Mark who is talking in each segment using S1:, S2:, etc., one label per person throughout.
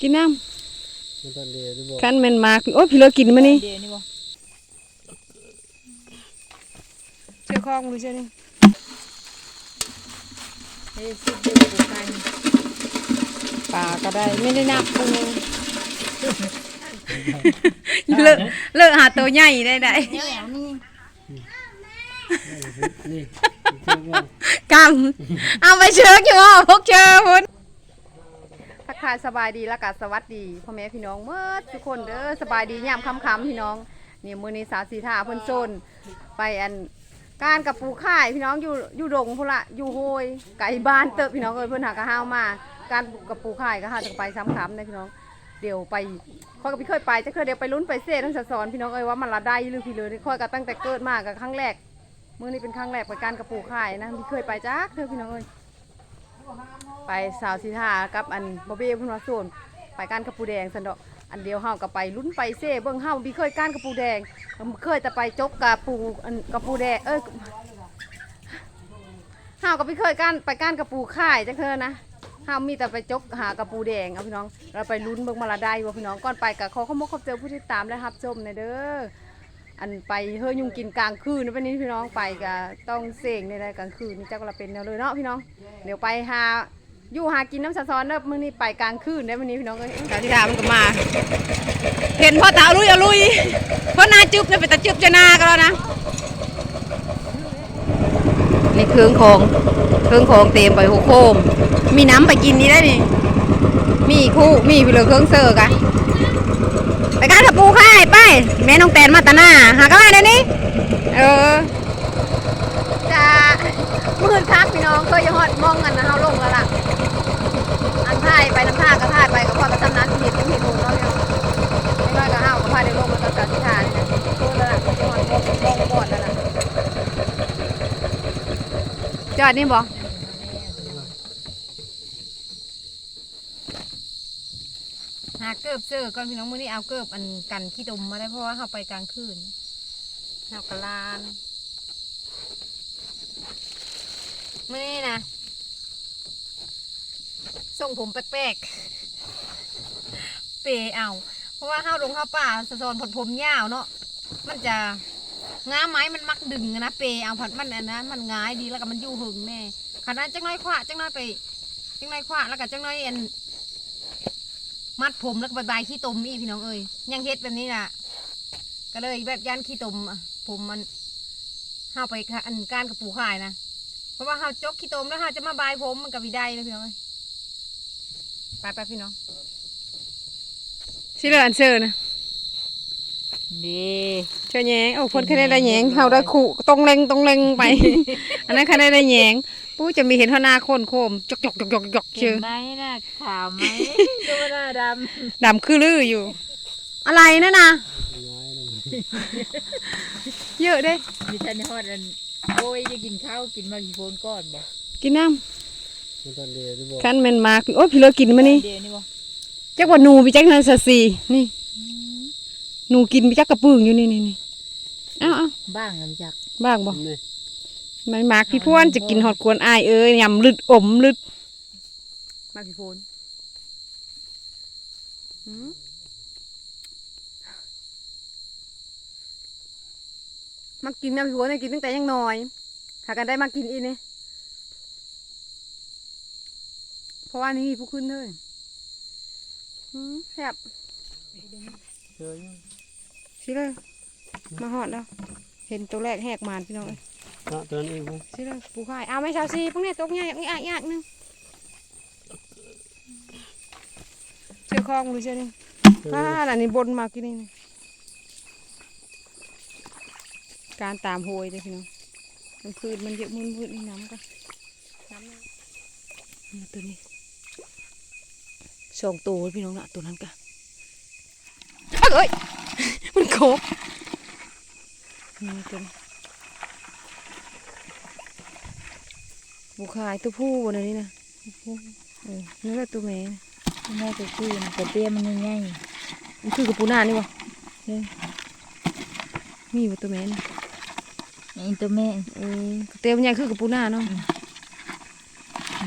S1: กินน้
S2: มันตอนเดียวดูบอกำ
S1: คันแม่นมากโอ้ยพี่เลิกกินมานี่
S3: เดี๋ยวนี่บ่
S1: เชื่อคล้องดูเชื่อนี่
S3: เฮ้ยสิเดี๋ยวกูกัน
S1: ปลาก็ได้ไม่ได้นับตรงนี้เลิกเลิกหาตัวใหญ่ได้ได้
S3: เดี๋ยวเอานี่
S2: นี่เชื่อว่ากำ
S1: เอาไปเชิญอยู่อะพวกเชิญพุ่น ทายสบายดีแล้วก็สวัสดีพ่อแม่พี่น้องเมื่อทุกคนเด้อสบายดียามค่ำๆพี่น้องนี่มื้อนี้สาวสีทาเพ่นโซนไปอันการกับปูข่ายพี่น้องอยู่อยู่ดงพุ่นละอยู่โฮยไก่บ้านเติบพี่น้องเอ้ยเพิ่นหากระห้าวมาการกับปูข่ายก็หาจะไปซ้ำๆนะพี่น้องเดี๋ยวไปค่อยก็พี่เคยไปจะเคยเดี๋ยวไปลุ้นไปเซ่ทั้งสะสอนพี่น้องเอ้ยว่ามันละได้หรือพี่เลยค่อยก็ตั้งแต่เกิดมากับครั้งแรกมื้อนี้เป็นครั้งแรกไปการกระปูข่ายนะพี่เคยไปจ้าเธอพี่น้องเอ้ย ไปสาวสีทากับอันบอบเบ้พุ่นว่าโซนไปการกระปูแดงสันดอกอันเดียวเฮาก็ไปลุ้นไปเซ่เบิ่งเฮาพี่เคยการกระปูแดงเคยแต่ไปจกกระปูอันกระปูแดงเอ้ยเฮาก็พี่เคยการไปการกระปูข่ายจังเธอนะห้ามมีแต่ไปจกหากระปูแดงเอาพี่น้องเราไปลุ้นเบิ่งมาละได้ว่าพี่น้องก่อนไปกับขอขอมกขอบเจอผู้ที่ตามและรับชมในเด้อ อันไปเฮยยุงกินกลางคืนนะวันนี้พี่น้องไปก็ต้องเสี่ยงในรายกลางคืนนี่เจ้าก็ละเป็นแนวเลยเนาะพี่น้องเดี๋ยวไปหาอยู่หากินน้ำสะซ้อนเด้อมื้อนี้ไปกลางคืนได้อวันนี้พี่น้องเอ้ยสาธิดามันก็มา เห็นพ่อตาลุยอลุยพ่อนาจุบเนี่ยเป็นตาจุบจะนาก็แล้วนะนี่เครื่องของเครื่องของเต็มไปหัวโคมมีน้ำไปกินนี่ได้นี่มีคู่มีไปเลยเครื่องเสิร์กอะไปการถับปูค่ายไป แม่น้องแตนมาตาหน้าหากนมาเดี๋ยวนี้เออจะมืดคักพี่น้องเคยจะฮอดมองกันนะเฮาลงแล้วล่ะอันท่ายไปน้ำท่าก็ท่ายไปกับพ่อกับทำนั้นเห็นยังเห็นหมูเนาะพี่น้องไม่น้อยก็เฮาก็พาได้ลงมาตอนสาธิธานี่นะโคตรแล้วล่ะจะฮอดมองมองก่อนแล้วล่ะจอดนี่บ่หา เกิบเจอก่อนพี่น้องมื้อนี้เอาเกิบอันกันขี้ดมมาได้เพราะว่าเราไปกลางคืนเอากระลานมื้อนี้นะส่งผมแปลกๆเปเอา เพราะว่าเข้าลงเข้าป่าสะซอนผลผมยาวเนาะมันจะง้าไม้มันมักดึงนะเปเอาผัดมันอันนั้นมันง่ายดีแล้วก็มันอยู่หึงแน่ขนาดจังน้อยขวาจังน้อยไปจังน้อยขวาแล้วก็จังน้อยอัน มัดผมแล้วก็บายบายขี้ตมอีพี่น้องเอ้ยยังเฮ็ดแบบนี้น่ะ ก็เลยแบบยันขี้ตมผมมันห้าไปค่ะอันการกับปูข่ายนะเพราะว่าห้าจกขี้ตมแล้วห้าจะมาบายผมมันกับวิได้นะพี่น้องไปไปพี่น้องสิเลอันเซอร์นะ
S3: ดี
S1: เชอแยงโอ้คนแค่ได้ได้แยงเขาได้ขู่ตรงเล็งตรงเล็งไป อันนั้นแค่ได้ได้แยงปู้จะมีเห็นเท่าหน้าโคนโคมจกจกจกจกจก
S3: เห็
S1: เชื่
S3: น
S1: อ
S3: ไหมน่ะขาวไหมดูหน้าด
S1: ดำคือลืออยู่ อะไรนั่นน่ะ
S2: น้อยลง
S1: เยอะเด้ำ
S3: มีทันฮอดอันโอ้ยจะกินข้าวกินมากี่คนก่อนบ่
S1: กินน้
S2: มันตอนเดียวดูบอกำ
S1: คันแม่นมากโอ้ยพี่เลิกกินมานี่
S3: เดี๋ยวนี่บ่
S1: จักว่าหนูพี่จักนันสสีนี่ หนูกินพี่จักกระปึ้งอยู่นี่นี่นี่เอ้าเอ้า
S3: บ้างแล้วจัก
S1: บ้างบ่
S2: นี่
S1: มันมากพี่พวนจะกินหอดกวนอายเอ้ยยำลึดอมลึดมาพี่พวนหืมมากินนะพี่พวนเนี่ยกินตั้งแต่ยังน้อยหากันได้มากินอีนี่เพราะว่านี่มีผู้ขึ้นเลยหืมแซ่บ
S2: เชื่อยัง
S1: สิเลยมาหอดแล้ว เห็นตัวแรกแหกมานพี่น้องเอ้ย
S2: เนาะตัวนั้นเองกู
S1: สิเลยปูข่ายเอาไหม่ชาวซีพวกเนี้ยตกใหญ่อีกอะอีกอะนึงเชื่อคลองดูเชื่อนี่
S2: เชื่อ
S1: อ่าอันนี้บนมากินนี่นะการตามโหยเลยพี่น้องกลางคืนมันเยอะมืนมืดนี่น้ำก็น้ำนี่ตัวนี้สองตัวพี่น้องละตัวนั้นกันเอ้ย มันโคบนี่ตัวนี้บุคายตัวผู้บนนี้นะตัวผู้เออนี่แหละตัวแม่นะ
S3: แม่ก็คือแต่เตี้ยมันง่าย
S1: มันคือกระปูหน้านี่วะเนี่ยมีอยู่ตัวแม่นะ
S3: ๆนี่ตัวแม่
S1: เออเต็มนใหญ่คือกระปูหน้าเนาะ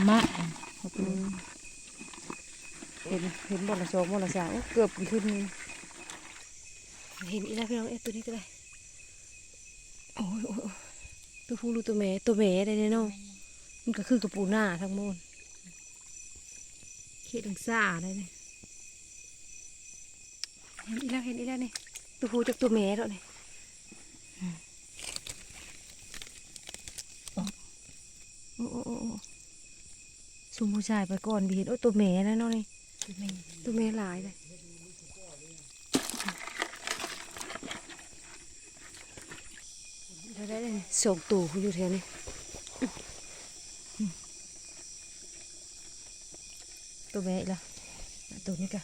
S3: มะ
S1: อืมห็นเห็นบอลละสองบอลละสามโอ้เกือบขึ้นนี่ เห็นอีกแล้วพี่น้องเอ๊ะตัวนี้ก็ได้โอ้ยโอ้ยโอ้ยตัวผู้หรือตัวแม่ตัวแม่ได้แน่เนอนมันก็คือกระปูหน้าทั้งหมดเขียดังซ่าได้เลยเห็นอีกแล้วเห็นอีกแล้วนี่ตัวผู้จากตัวแม่แล้วนี่อืมโอ้โอ้โอ้โอ้ซุ่มผู้ชายไปก่อนบีเห็นโอ้ตัวแม่นะเนาะนี่ตัวแม่หลายเลย ได้ได้ได้ส่งตู่อยู่แถวนี้ตัวแม่อีกละตัวนี้กะ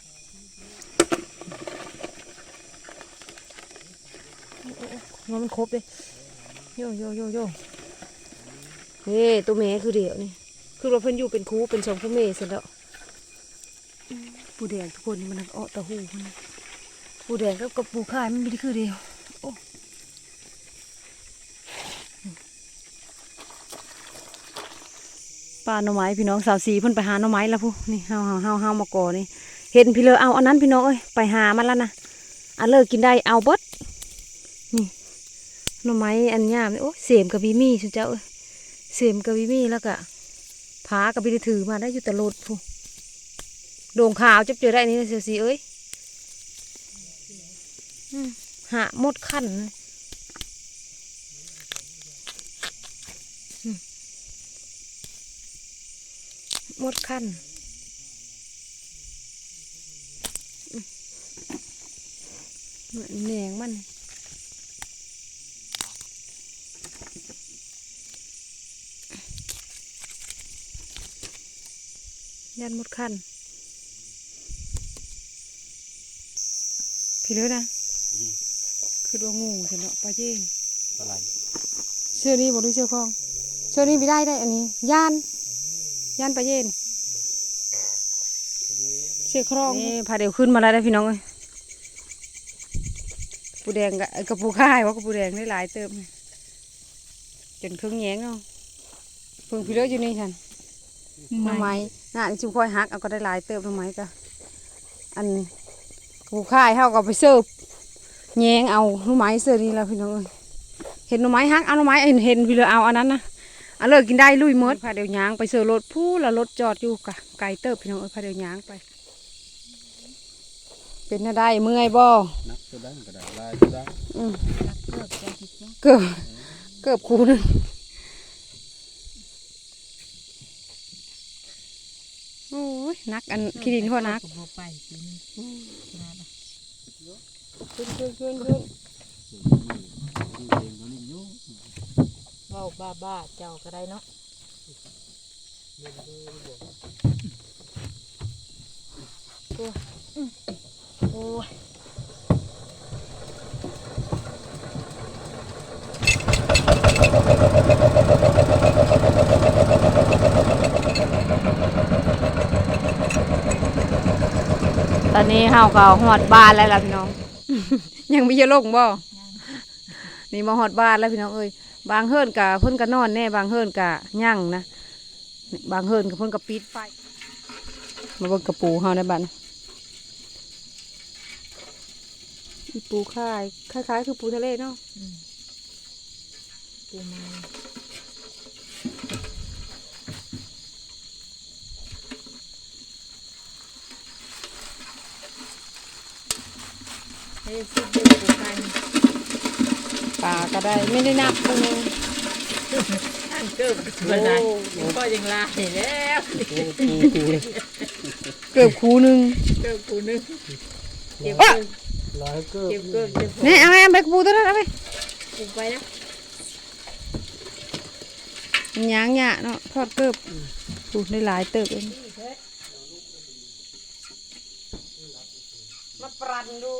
S1: โอ้โอ้โอ้มันครบเลยโยโยโยโยเฮ้ตัวแม่คือเดียวนี่คือเราเพิ่นอยู่เป็นครูเป็นสองผู้แม่เสร็จแล้วปูแดงทุกคนมันเอตะหูมันปูแดงกับกับปูข่ายมันไม่ได้คือเดียวโอ้ ป้าหน่อไม้พี่น้องสาวสีเพิ่นไปหาหน่อไม้แล้วผู้นี่เฮาเฮาเฮาเฮามาก่อนี่ เห็นพี่เลอเอาอันนั้นพี่น้องเอ้ยไปหามันแล้วนะอันเลิกกินได้เอาเบดนี่หน่อไม้อันยามนี่โอ้เสียมกับบีมี่สุดเจ้าเอ้ยเสียมกับบีมี่แล้วก็ผากับบีได้ถือมาได้อยู่แต่โลดผู้โด่งขาวจับเจอได้นี่นะเสียสีเอ้ยหาหมดขั้นอืม มดขั้นอืมแหนงมันยันหมดขั้นพี่เลยนะคือดวงงูเสร็จแล้วปลาเจน
S2: ปลาไหล
S1: เสื้อนี้บอกด้วยเสื้อคลองเสื้อนี้ไม่ได้ได้อันนี้ย่าน ย่านปลาเจนเสื้อครองนี่พาเดี๋ยวขึ้นมาแล้วได้พี่น้องเอ้ยปูแดงกับกับปูข่ายว่ากับปูแดงได้หลายเติมจนครึ่งแยงเนาะเพิ่งพี่เลิศอยู่นี่ฉันทำไมน่าจิมคอยหักเอาก็ได้หลายเติมทำไมก็อันปูข่ายเท่ากับไปเสิร์ฟแยงเอาหน่อไม้เสื้อนี้แล้วพี่น้องเอ้ยเห็นหน่อไม้ฮักเอาหน่อไม้เห็นเห็นพี่เลยเอาอันนั้นนะ อันเลิกกินได้ลุยหมดพาเดี๋ยวยางไปเสือรถผู้ละรถจอดอยู่กะไก่เติบพี่น้องเอ้ยพาเดี๋ยวยางไป เป็นอะไรเมื่อยบ่
S2: นักตัวได้ก็ได้ลายตัวได้
S1: อืม
S3: เกิดใจผิดเนาะ
S1: เกือบเกือบคูหนึงโอ้ยนักอันขี้ดินพอนัก
S3: ก็บ่ไปกินนะ
S1: ขึ้นขึ้นขึ้นขึ้น
S3: ว้าบ้าบ้าเจ้าก็ได้เนาะโอ้ย
S1: ตอนนี้เฮาก็หอดบ้านแล้วล่ะพี่น้อง ยังไม่เยอะลงบ่ นี่มาหอดบ้านแล้วพี่น้องเอ้ย บางเฮิรนกะเพิ่นก็นอนแน่บางเฮิรนกะย่างนะบางเฮิรนก็เพิ่นก็ปิดไฟมาบิ่งกระปูเฮาในบ้านอีปูค่ายคล้ายๆ คือปูทะเลเนาะ
S3: ปูมาเฮ้ยสิเด็กปูกัน
S1: ปลาก็ได้ไม่ได้นับเลย
S3: อันเกิดตัวไหนก็ยังลายแล้ว
S2: โอ้ปูปูเลย
S1: เกือบคูหนึง
S3: เกิดปูนึงเก็บ
S1: อ๊ะ
S3: เกิด
S2: ลายก็
S3: เก็บเกิดเก็บของ
S1: นี่เอาไปเอาไปกระปูตัวนั้นเอาไป
S3: ปูไปนะ
S1: มันยางหยะเนาะทอดเกือบปูได้หลายเติบเองมาปรันดู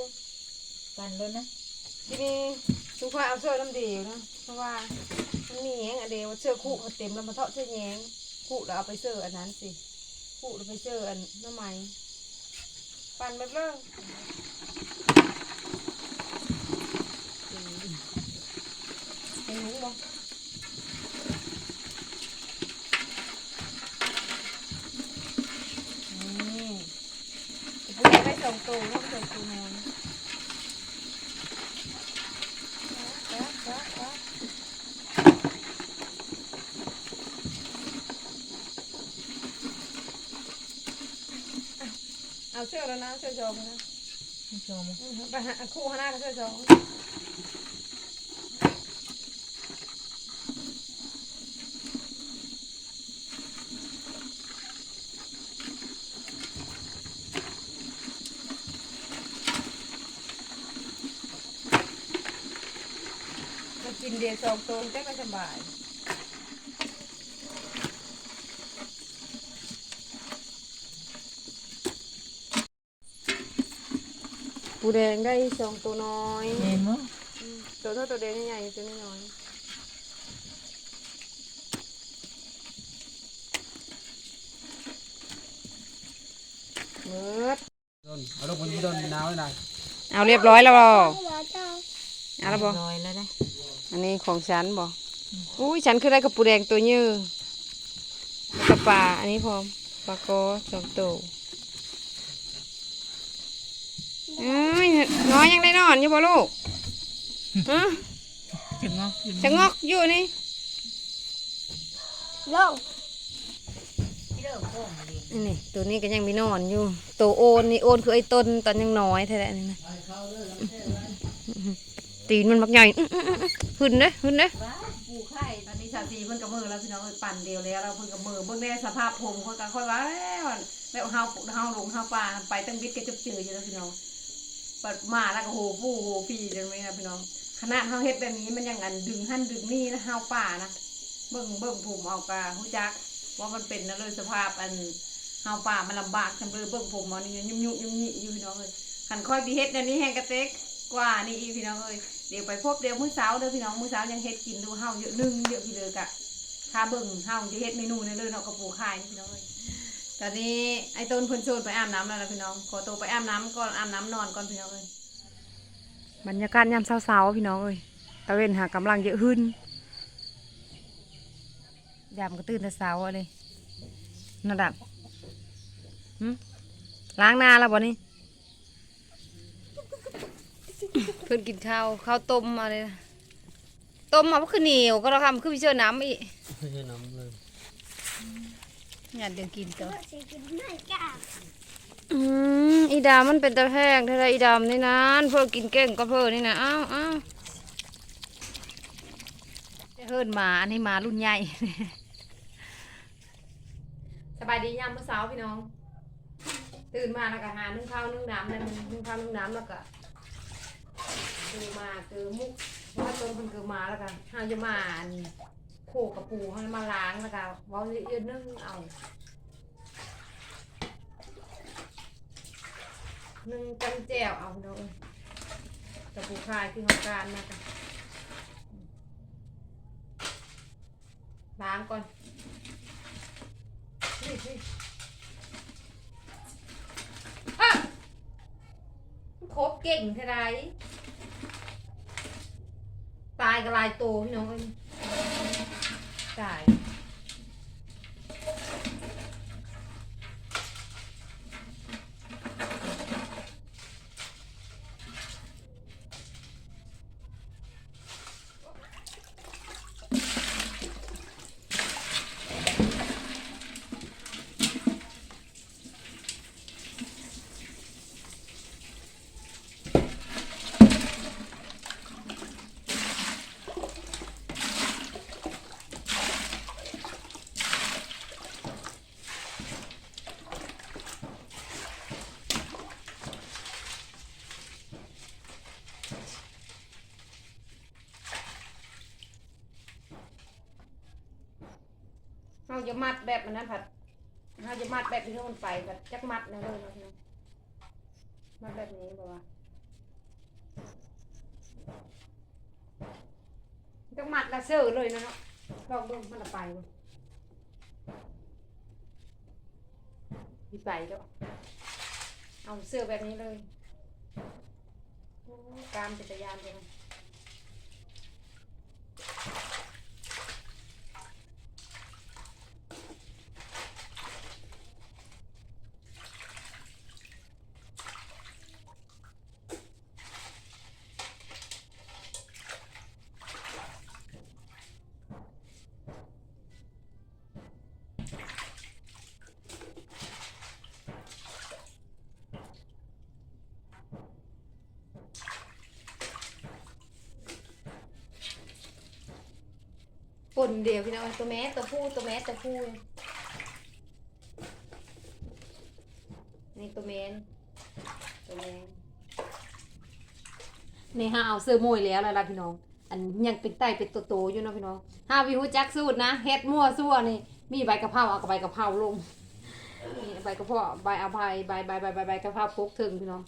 S3: กันแล้วนะ
S1: ทีนี้ ทุกคนเอาเสื้อน้ำเดียวนะเพราะว่ามันมีแยงอันเดียวเสื้อคู่เขาเต็มแล้วมาเทาะเสื้อแยงคู่แล้วเอาไปเสื้ออันนั้นสิคู่แล้วไปเสื้ออันน้ำไม้ปั่นแบบเรื่องเห็นหนูบ่นี่
S3: สองตัวเขาสองตัวนอน
S1: เอาเสื้อแล้วนะเสื้อจองนะ
S3: ไม่ชม
S1: ไปหาคู่ข้างหน้ากับเสื้อจองมกินเดียวสองตัวแค่ก็สบาย ปูแดงได้สองตัวน้อย
S3: เห็นมั้ย
S1: ตัวเท่าตัวแดงใหญ่ๆตัวน้อยๆเมิด
S2: โดนเอาลูกมันโดนหนาวเลยนะ
S1: เอาเรียบร้อยแล้วบ่เอาแล้วบ่
S3: น้อยแล้วได้
S1: อันนี้ของฉันบ่อุ้ยฉันคือได้กับปูแดงตัวยือแล้วก็ปลาอันนี้พร้อมปลาโกสองตัว เอ้ยน้อยยังได้นอนอยู่บ่ลูกฮะ
S3: จะงอกขึ้น
S1: จะงอกอยู่นี่
S3: ที่เริ่มโค้งมาดิ
S1: นี่ตัวนี้ก็ยังมีนอนอยู่ ตัวโอนนี่โอนคือไอ้ต้นตอนยังน้อยแท้ๆนี่นะตีนมันมักใหญ่อื้ออื้ออื้อหึนเด้อหึนเด้อปูไข่ตอนนี้สาสีเพิ่นกับมือแล้วพี่น้องเอ้ยปั่นเดียวแล้วเราเพิ่นกับมือเบิ่งได้สภาพผมคนกันค่อยว่าแล้วแล้วเฮาเฮาหลงเฮาป่าไปตั้งบิดก็จุบเจืออยู่แล้วพี่น้อง ปัดมาแล้วก็โหฟูโหฟีจังเลยนะพี่น้องขนาดเฮาเฮ็ดแบบนี้มันยังอันดึงหั่นดึงนี่นะเฮาป่านะเบิ่งเบิ่งผมเอากะฮู้จัก ว่ามันเป็นนะเลยสภาพอันเฮาป่ามันลำบากจำเลยเบิ่งผมเอานี่ยุ่มยุ่มยุ่มยี่อยู่พี่น้องเอ้ยขันค่อยดีเฮ็ดอันนี้แห้งกระเต็กกว่านี่อีพี่น้องเอ้ยเดี๋ยวไปพบเดี๋ยวมื้อเช้าเด้อพี่น้องมื้อเช้ายังเฮ็ดกินดูเฮาเยอะนึ่งเยอะพี่เลยกะถ้าเบิ่งเฮาจะเฮ็ดเมนูในเลยเนาะกระปูข่ายนี่พี่น้องเอ้ย ตอนนี้ไอ้ต้นเพิ่นโซนไปอาบน้ำแล้วนะพี่น้อง ขอตัวไปอาบน้ำก่อนอาบน้ำนอนก่อนพี่น้องเอ้ยบรรยากาศยามเช้าๆพี่น้องเอ้ยตะเวนหากำลังเยอะขึ้นยามก็ตื่นแต่เช้าอะเลยนั่นดับหึล้างหน้าแล้วบ่นี่เพิ่นกินข้าวข้าวต้มมาเลยนะต้มมาบ่คือเหนียวก็เราทำคือพี่เชื่อน้ำอีก
S2: ไม่ใช่น้ำเลย
S1: งานเดี๋ยวกินต่ออืมอีดามันเป็นตะแพงเท่าไรอีดามนี่นะเพื่อกินเก่งก็เพื่อนี่นะอ้าวอ้าวเฮิร์นหมาอันนี้หมารุ่นใหญ่ สบายดียามมื้อเช้าพี่น้อง ตื่นมาแล้วก็หานึ่งข้าวนึ่งน้ำนั่นนึ่งข้าวนึ่งน้ำแล้วก็คือมาคือมุกว่าต้นเป็นคือมาแล้วก็ห้าจะมาอัน โขกกับปูให้มาล้างแล้วก็เว้าเยอะๆนึ่งเอานึ่งกันแจวเอาเนาะกับปูคายที่ของการนะกันล้างก่อนนี่สิครบเก่งเท่าไรตายกับลายโตพี่น้องเอ้ ยตาย จะมัดแบบมันนั้นผัดเราจะมัดแบบที่มันไปแบบจักมัดนะเลยนะพี่น้องมัดแบบนี้บอกว่าจักมัดละเสือเลยนะเนาะลองดูมันละไปบ่ดีไปเด้อเอาเสื้อแบบนี้เลยโอ้กามจักรยานเลย ป่นเดียวพี่น้องตัวแม่ตัวผู้ตัวแม่ตัวผู้นี่ตัวแม่ตัวแม่นนี่ห้าเอาเสื้อมวยแล้วแล้วล่ะพี่น้อง อันยังเป็นไตเป็นตัวโตอยู่เนาะพี่น้องห้าวิวจักสูตรนะเฮ็ดมั่วซั่วนี่มีใบกะเพราเอากับใบกะเพราลงนี่ใบกะเพราใบเอาใบใบใบใบใบใบกะเพราพกถึงพี่น้อง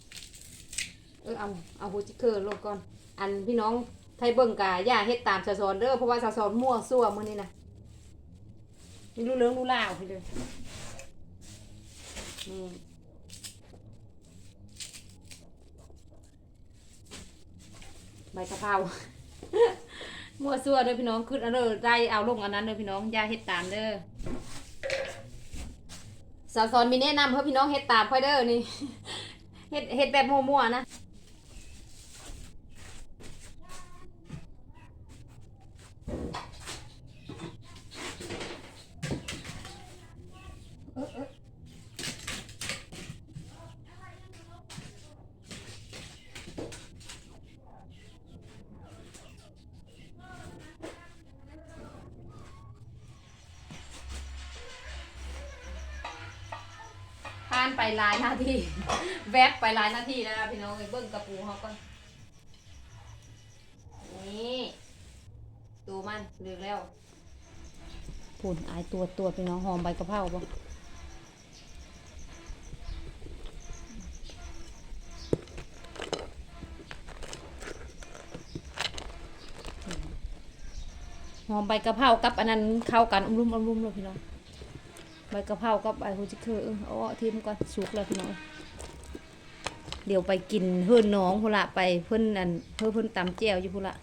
S1: เออเอาเอาฮูจิเคอร์ลงก่อน อันพี่น้อง ไทยเบิ่งกาอย่าเฮ็ดตามสะสอนเด้อเพราะว่าสะสอนมั่วซั่วมื้อนี้นะไม่รู้เรื่องรู้ราวพี่เลยนี่ใบกะเพรามั่วซั่วเด้อพี่น้องขึ้นอันเด้อได้เอาลงอันนั้นเด้อพี่น้องอย่าเฮ็ดตามเด้อสะสอนมีแนะนำเพื่อพี่น้องเฮ็ดตามค่อยเด้อนี่เฮ็ดเฮ็ดแบบมั่วๆนะ แวบไปหลายนาทีแล้วนะพี่น้องไปเบิ้งกระปูเขาก่อนนี่ตัวมันเหลืองแล้วพูนอายตัวตัวพี่น้องหอมใบกะเพราบ่หอมใบกะเพรากับอันนั้นเข้ากันอุ้มรุ่มอุ้มรุ่มเลยพี่น้องใบกะเพรากับใบหูจิเคอเออเอาเอาทิมก่อนสุกแล้วพี่น้อง เดี๋ยวไปกินเพื่อนน้องพุละไปเพื่อนอันเพื่อเพื่อนตำแจ่วอยู่พุละ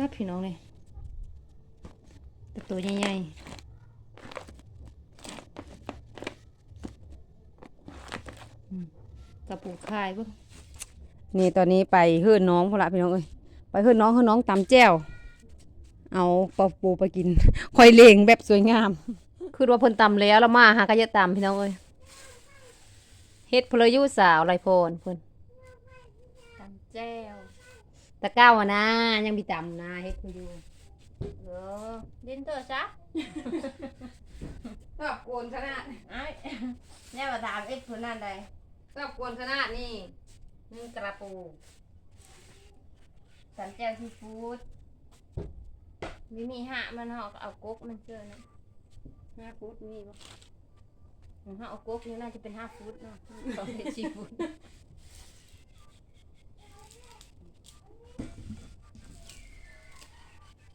S1: ครับพี่น้องเลยต,ตัวใหญ่ๆกระปูคายเบิ่นี่ตอนนี้ไปเฮือนน้องพละพี่น้องเอ้ย ไปเฮือนน้องเฮือนน้องตำแจ่วเอาปลาปูไปกินคอยเลงแบบสวยงาม คือว่าเพิ่นตำแล้วแล้วมาหากะจะตำพี่น้องเอ้ยเฮ็ดเพลยุสาวไรโพนเพิ่นตำแจ่วตะเก้าอะนะ ยังมีตำนะเฮ็ดเพลยุเออดินเตอร์จ้ะชอบโกนขนาด
S3: ไอ้แน่ว่าถามเอ็ดคนนั้นใด
S1: ชอบกวนขนาดนี่นึ่งกระปู
S3: สันแจวซีฟู้ดมีมีหะมันเหอกเอากกมันเจอนะ
S1: ห้าฟุตมีปะ
S3: ของเขาเอากกนี่น่าจะเป็นห้าฟุตเนาะต้องเป็นซีฟู้ด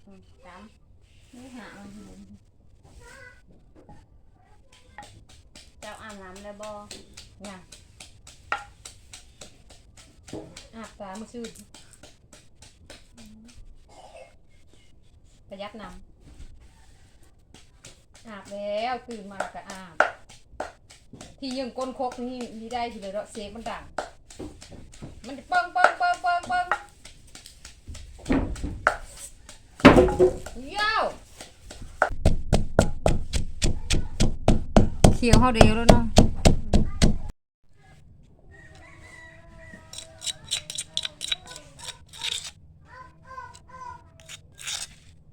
S3: อืมตามนี่หะมันเห็นเจ้าอาบน้ำแล้วบ่เนี่ย
S1: อาบตามาชื่อ ประหยัดน้ำอาบแล้วตื่นมาก็อาบ ที่ยังก้นคกนี่มีได้ทีเลยเนาะเสียงมันดังมันจะเปิ้งเปิ้งเปิ้งเปิ้งเปิ้งย้าวเขียวเขาเดียวแล้วเนาะ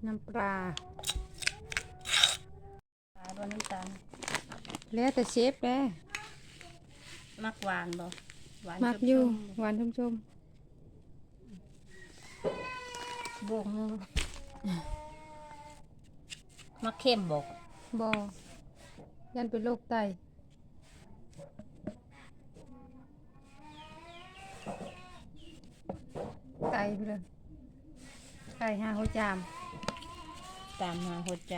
S1: น้ำปลา
S3: ตาตัวนี้ตาล
S1: แล้วแต่เชฟแล้
S3: มักหวานบ่หวาน
S1: มักอยู่
S3: ชม
S1: หวานชุ่ม
S3: ๆบวกนึงมักเข้มบอก
S1: ๆบอยันเป็นโรคไตไตไปเลยไตห้าหัวจาม
S3: ตามมาหัวใจ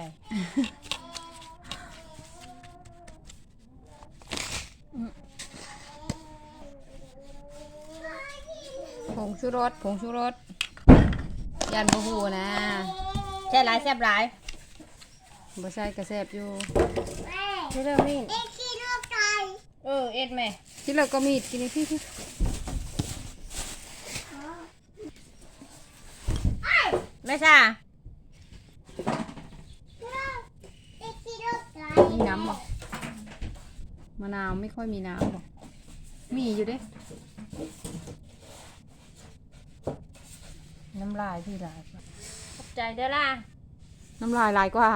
S1: ชูรสผงชูรสยันบะหูนะ
S3: แซ่บหลายแซ่บหลาย
S1: บ่ใส่กระแซบอยู่
S3: นี่เริ่มนี่เออเอ็ดแม่
S1: ที่เราก็มีดกินนี่พี่พี่
S3: แม่ซ่า
S1: มีน้ำบ่มะนาวไม่ค่อยมีน้ำหรอกมีอยู่เด้
S4: น้ำลายพี่ลายขอบใจเด้อล่ะ
S1: น้ำลายลายกว่า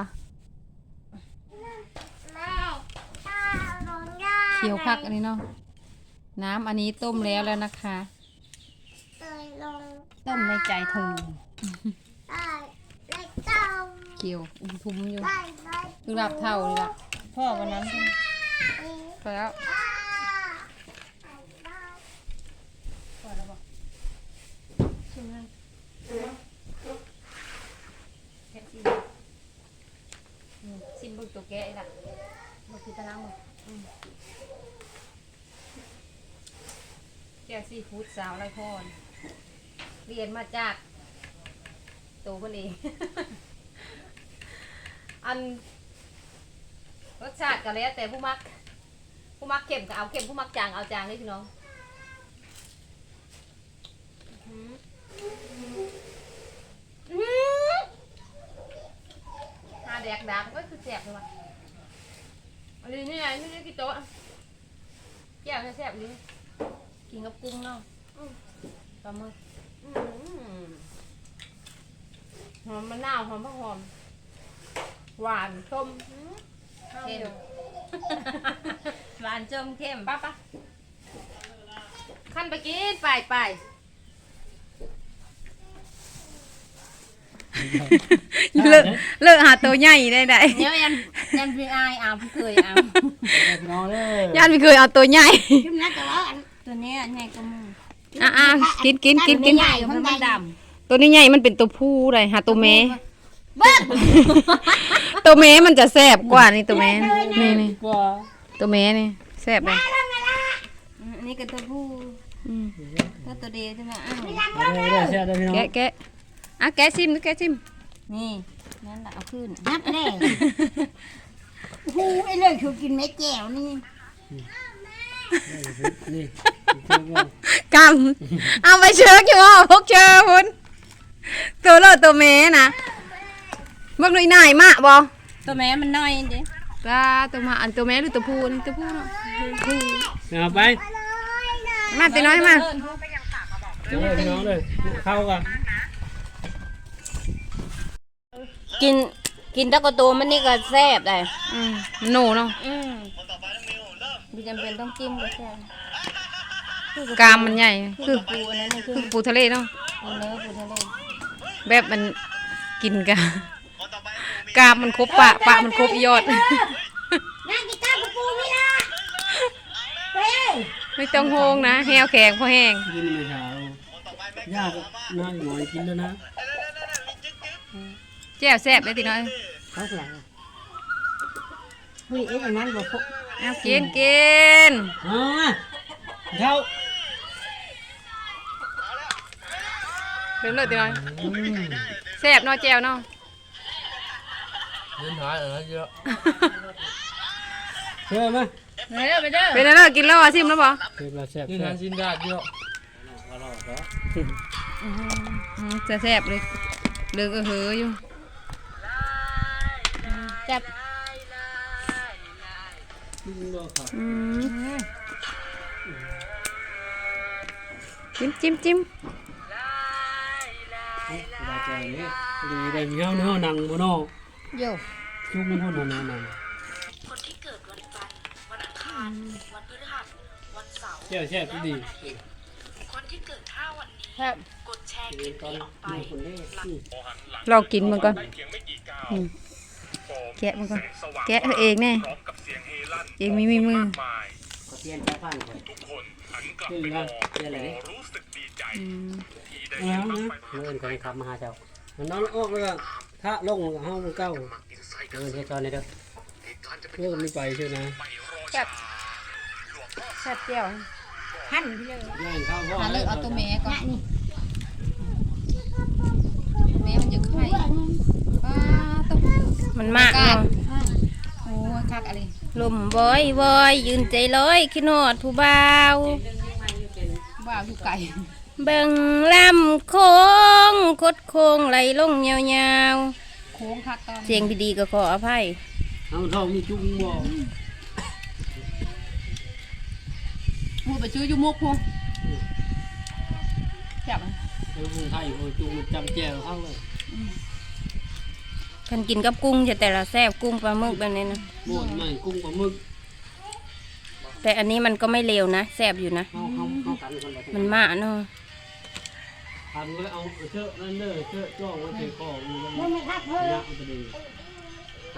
S1: เขียวคักอันนี้เนาะ น้ำอันนี้ต้มแล้วแล้วนะคะ
S4: ต้มในใจเธอ
S1: เกี่ยวอุ้มทุมอยู่คือหลับเท่าเลยล่ะ
S4: พ่อวันนั้น
S1: พอแล้วชิม เบึกตัวแกะล่ะมาคือตะลังมึงแกะซีฟู้ดสาวไรพรเรียนมาจากตัวคนเอง อันรสชาติก็แล้วแต่ผู้มัก ผู้มักเค็มก็เอาเค็มผู้มักจางเอาจางเลยพี่น้องอื้อหือหา แดกดักก็คือแสบเลยว่ะอันนี้นี่ไงนี่นี่กี่โต๊ะแก้วแซ่บๆเลยกินกับกุ้งเนาะอื้อปลาหมึกอื้อหือหอมมะนาวหอมผักหอม หวานส้มอื้อเข้ม
S4: หวานจมเข้ม
S1: ป้าป้าขั้นไปกินไปไป เลิกเลิกหาตัวใหญ่ได้ได้
S4: เดี๋ยวยันยันพี่อายเอาพี่เคยเอา
S2: พี่น้องเลย
S1: ย่านไม่เคยเอาตัวใหญ่
S4: ตัวเนี้ยใหญ่กว่ามึง
S1: อะอะกินกินกินกิน
S4: ใหญ่กว่ามันด
S1: ตัวนี้ใหญ่มันเป็นตัวผู้เลยหาตัวแม่ตัวแม่มันจะแซ่บกว่านี่ตัวแม่นี่นี่
S2: กว่า
S1: ตัวแม่นี่แซ่บเลยำ
S4: อันนี้ก็ตัวผู้
S1: อืม
S4: ก็ตัวเดียวใช่ไหมอ้าว
S2: ได้ได้แซ่บได้พี่น้อง
S1: แกะแกะ อะแกะชิมดูแกะชิม
S4: นี่นั่นแหละเอาขึ้น
S5: นับแน่หูไอ้เรื่องชูกินเม็ดแก้วนี่
S2: นี่
S1: กำเอาไปเชือกอยู่อะพกเชือกพุ่นตัวเลอะตัวแม่นะเบิ่งหน่อยหน่ายมากบ่
S4: ตัวแม่มันน้อยดิ
S1: ปลาตัวมาอันตัวแม่หรือตัวผู้นี่ตัวผู้เนาะ
S2: เอาไป
S1: มาตีน้อยมา
S2: เดี๋ยวพี่น้องเลยเข้ากัน
S4: กินกินตะกตัวมันนี่ก็แซ่บได้
S1: อืมมันโหนเนาะ
S4: อืมไม่จำเป็นต้องจิ้มก็แซ่บ
S1: กามมันใหญ่
S4: คื
S1: คืออ
S4: ปูอันนั้นนี่คือ
S1: คือปูทะเลเนาะ
S4: ปูเนื้อปูทะเล
S1: แบบมันกินกันกามมันครบปะปะมันครบยอด
S5: นั่งกีตาร์กับปูนี่นะเฮ้ย
S1: ไม่ต้องโฮงนะแห้วแข็งพอแห้ง
S2: กินไม่เช้ายากน่าอยู่กินแล้วนะ
S1: แจ่วแซ่บเลยตีน้อย
S5: เขาเสียงเฮ้ยไอ้อย่างนั้นบอกพวก
S1: เอากินกิน
S2: เอามาเข้า
S1: เริ่มเลยตีน้อยแซ่บเนาะแจ่วเนาะ
S2: เงินหายอะไรเยอะเชื่อไหม
S4: ไปเด้อไปเด้อ
S1: เป็นอะไรกินแล้วอะชิมแล้วบ่
S2: เชื่อแซ่บเงินหายชิ้นได้เยอะ
S1: อืมจะแซ่บเลยเลือกเออเหออยู่
S4: แซ่บ
S1: อืมจิ้มจิ้มจิ้ม
S2: ได้ใจนี่ดีได้มีเฮาเนื้อหนังบ่เนาะ
S4: โย่
S2: จุกมันพุ่นหนังหนังเจ้าแซ่บดี
S4: แซ่บ
S2: ตอนนี้คนได้
S1: ลองกินมันก่อนอืม แกะมันก่อนแกะเองแน่เองไม่มีมือ
S2: ก็เตียนแค่ฟันคนนี่นะเตียนอะไร
S1: อืม
S2: เอานะเงินคนขับมาหาเจ้ามันนอนออกแล้วก็ถ้าลงห้องเก้าเงินเทตอนนี้เด้อเรื่องไม่ไปใช่นะ
S1: แซ่บแซ่บเจียว
S5: หั่นไปเลย
S2: ย่างข้าวพ่อ
S1: หาเลิกเอาตัวแม่ก่อนแม่มันจะไข่ป้าต้อง
S4: มันมากเนาะ
S1: โอ้ยคักอะไร
S4: ลมบอยบอยยืนใจลอยขี้นอดผู้บ่าว
S1: บ้าอยู่ไก่
S4: เบิ่งลำโค้งคดโค้งไหลลงยาว
S1: โค้งคักตอน
S4: ๆเสียงดีๆก็ขออภัย
S2: เอาทองมีจุ้งบ่
S1: มูไปซื้ออยู่มุกพูจับ
S2: เออคนไทยโอ้ยจุงจำแจวเข้าเลย
S4: คันกินกับกุ้งจะแต่ละแซ่บกุ้งปลาหมึกแบบนี้นะ
S2: หมดไม่กุ้งปลาหมึก
S4: แต่อันนี้มันก็ไม่เลวนะแซ่บอยู่นะ
S2: เข้าเข้าเข้ากันคนละ
S4: มันมากเนาะ
S2: ทำก็เอาเชือกนั่นเด้อเชือกจ้องไว้ที่คอมัน
S5: นั่นไม่ครับเพิ่
S2: ยักมันจะดี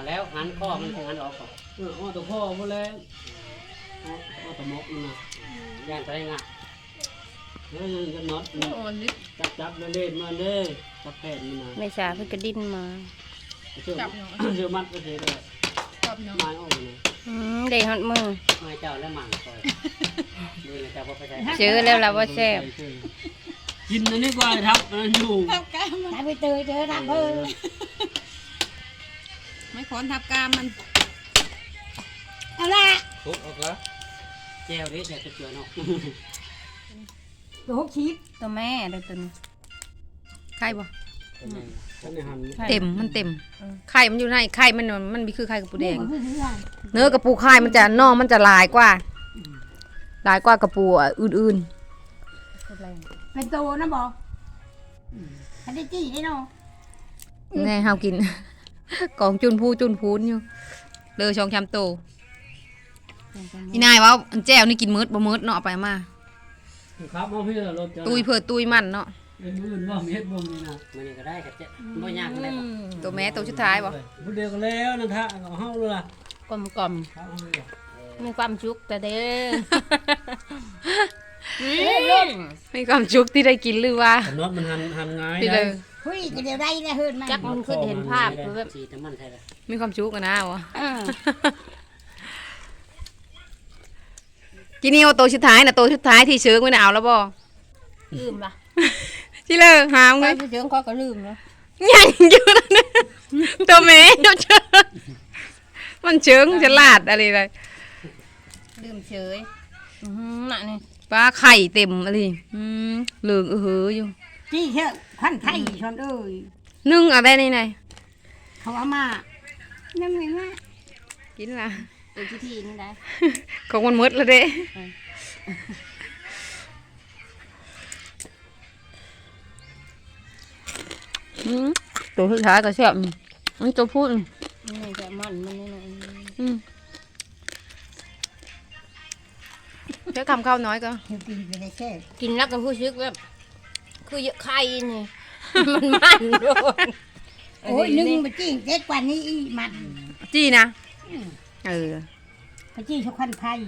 S2: แล้วหันข้อมันหันออกก่อนเอออ้อตัวพ่อมาแล้วอ้ออ้อตัวมกมันนะย่านตัวเองอะเฮ้ยจะน็อตจับจับเล่นมาเด้อจับแผ่นมันนะ
S4: ไม่ช้าเพิ่นกระดิ้นมา
S2: เชือกเชือกมัดก็เสียเลยไม้ออกเลย
S4: อืมได้ฮอดมือ
S2: ไม้เจ้าและหมั่งคอยนี่แหละเจ้าพ่อไปใช้
S4: เจอแล้วล่ะว่าแซ่บ
S2: กินอันนี้กว่าทับมันอยู่
S5: ตายไปเตยเจอทำเพิ่ม
S1: ไม่ขอนทับกามมัน
S5: เอาละ
S2: ทุบออกแล้วแก้วนี้แซ่บเจือเนาะ
S5: ตัวหกชีพ
S4: ตัวแม่ได้ตัวนี้
S1: ไข่บ่
S2: ฉันได้หัน
S1: เต็มมันเต็มไข่มันอยู่ในไข่มันมันมีคือไข่กับปูแดง
S5: เพื่อน
S1: เนื้อกับปูไข่มันจะน่องมันจะลายกว่าลายกว่ากับปูอะอื่น
S5: เป็นโตนะบอกอันนี้จี้ได้เนาะ
S1: ๆไงเฮากินกองจุนพูจุนพูนอยู่เลอชองชามโตอีนายว่าอันแจ้วนี่กินมืดบ่มืดเนาะเอาไปมา
S2: ครับเอาพี่รถ
S1: ตุยเพื่อตุยมันเนาะ
S2: เป็นมื่นว่าเม็ดบ่มีนะมันนี่ก็ได้กับเจ๊บ่ยากเลย
S1: ตัวแม่ตัวสุดท้ายบ่
S2: ผู้เดียวกันแล้วนั่นท่าเอาเฮาเลยล่ะ
S4: กลมกลม
S2: ครับเอาเลย
S4: ๆมีความชุกแต่เด้อ
S1: มีความจุกที่ได้กินหรือว่า
S2: น็อมันหันหันง่าย
S1: ที่เลย
S5: เฮ้ยจะเดี๋ยวได้นะเฮิร์นมา
S4: จักมันคือเห็นภาพคือแบบ
S2: สีน้ำมันใช่ละ
S1: มีความจุกนะวะกินนี่เอาตัวสุดท้ายนะตัวสุดท้ายที่เชิงไว้น่ะเอาแล้วบ่
S4: ลืมล่ะ
S1: ที่เลยหาม
S4: ไป
S1: ไง
S4: ผู้เชิงเขาก็ลืมแล้ว
S1: ยังอยู่นั่นน่ะตัวแม่เจ้าเชิงมันเชิงฉลาดอะไรเลย
S4: ลืมเฉยอือหือน่ะนี่
S1: ปลาไข่เต็มอะไรอืมเหลืองเออเหออยู่
S5: จี้เถอะพันไทยชนเอ้ย
S1: นึ่งเอะไรนี่ไง
S5: เขาเอามานั่นไงว่า
S1: กินละ
S4: ตัวที่ทีนี่ได้
S1: ของมันหมดแล้วเด้ ตัวสุดท้ายก็แซ่บอันตัวพูด
S4: นี่จะมันมันนี่นะ
S1: อืมแค่คำข้าวน้อยก็
S5: เดี๋ยวกินไปได้แค่
S4: กินแล้วก็ผู้ชึกแบบคือเยอะไข่นี่มันมันโดน
S5: โอ้ยนึ่งไปจี้เด็ดกว่านี้อีมัน
S1: จี้นะเออ
S5: ไปจี้ชกพันไทย